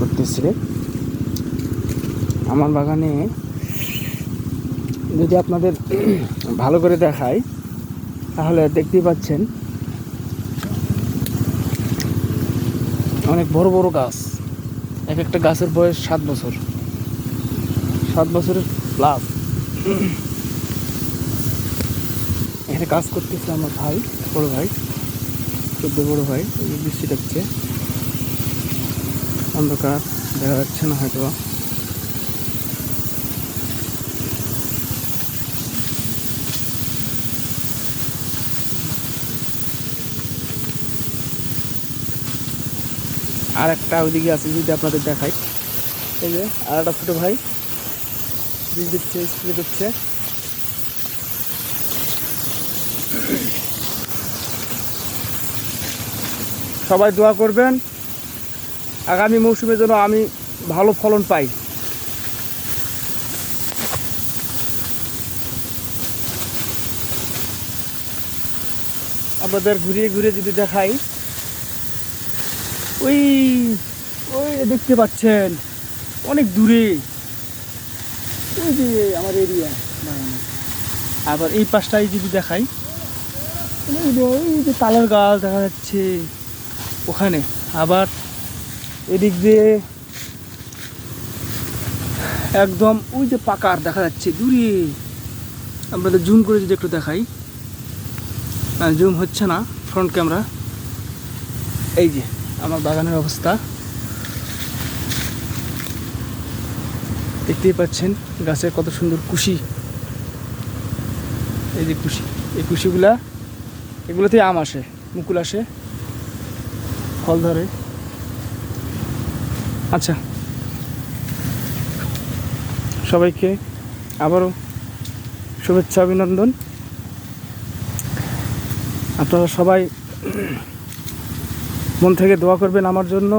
করতেছি আমার বাগানে যদি আপনাদের ভালো করে দেখাই, তাহলে দেখতেই পাচ্ছেন অনেক বড় বড় গাছ। এক একটা গাছের বয়স সাত বছর। সাত বছরের প্লাস এখানে কাজ করতেছে আমার ভাই, বড় ভাই, চোদ্দ বড় ভাই বৃষ্টি ডাকছে। অন্ধকার, দেখা যাচ্ছে না হয়তো আর একটা ওইদিকে আছে, যদি আপনাদের দেখাই। এই যে, আর একটা ছোটো ভাই। দিচ্ছে স্প্রে করছে সবাই দোয়া করবেন। আগামী মৌসুমে যেন আমি ভালো ফলন পাই। আপনাদের ঘুরিয়ে ঘুরিয়ে যদি দেখাই, ওই ওই দেখতে পাচ্ছেন, অনেক দূরে। ওই যে আমার এরিয়া আবার এই পাশটাই যদি দেখাই ওই যে তালের গাছ দেখা যাচ্ছে ওখানে। আবার এদিক দিয়ে একদম ওই যে পাকার দেখা যাচ্ছে, দূরে। আপনাদের জুম করে যদি একটু দেখাই। জুম হচ্ছে না, ফ্রন্ট ক্যামেরা। এই যে, আমার বাগানের অবস্থা। দেখতেই পাচ্ছেন গাছের কত সুন্দর কুশি। এই যে কুশি, এই কুশিগুলা, এগুলোতেই আম আসে, মুকুল আসে, ফল ধরে। আচ্ছা। সবাইকে আবারও শুভেচ্ছা, অভিনন্দন। আপনারা সবাই মন থেকে দোয়া করবেন আমার জন্য।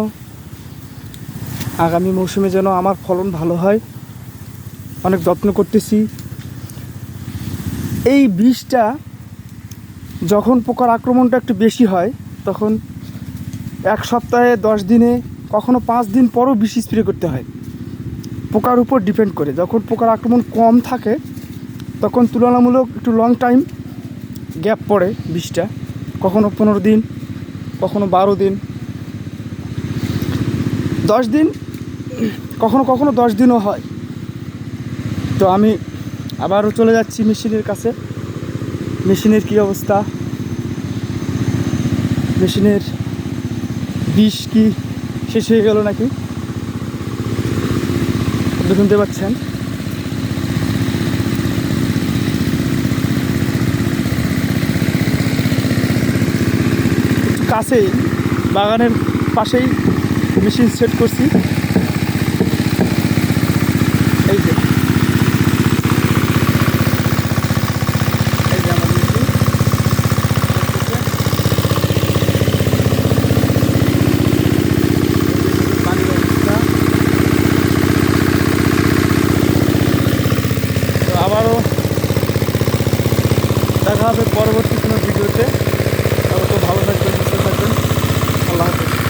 আগামী মৌসুমে যেন আমার ফলন ভালো হয়। অনেক যত্ন করতেছি। এই বীজটা যখন পোকার আক্রমণটা একটু বেশি হয়, তখন এক সপ্তাহে দশ দিনে কখনো পাঁচ দিন পরও বিষ স্প্রে করতে হয়। পোকার উপর ডিপেন্ড করে। যখন পোকার আক্রমণ কম থাকে, তখন তুলনামূলক একটু লং টাইম গ্যাপ পড়ে বিষটা। কখনো পনেরো দিন, কখনো বারো দিন, দশ দিন, কখনো কখনো দশ দিনও হয়। তো আমি আবারও চলে যাচ্ছি মেশিনের কাছে। মেশিনের কী অবস্থা? মেশিনের বিষ কি? শেষ হয়ে গেল নাকি? শুনতে পাচ্ছেন? কাছেই বাগানের পাশেই মেশিন সেট করছি। এই যে। দেখা হবে পরবর্তী কোনো ভিডিওতে। তো ভালো থাকবেন সুস্থ থাকবেন। আল্লাহ হাফিজ।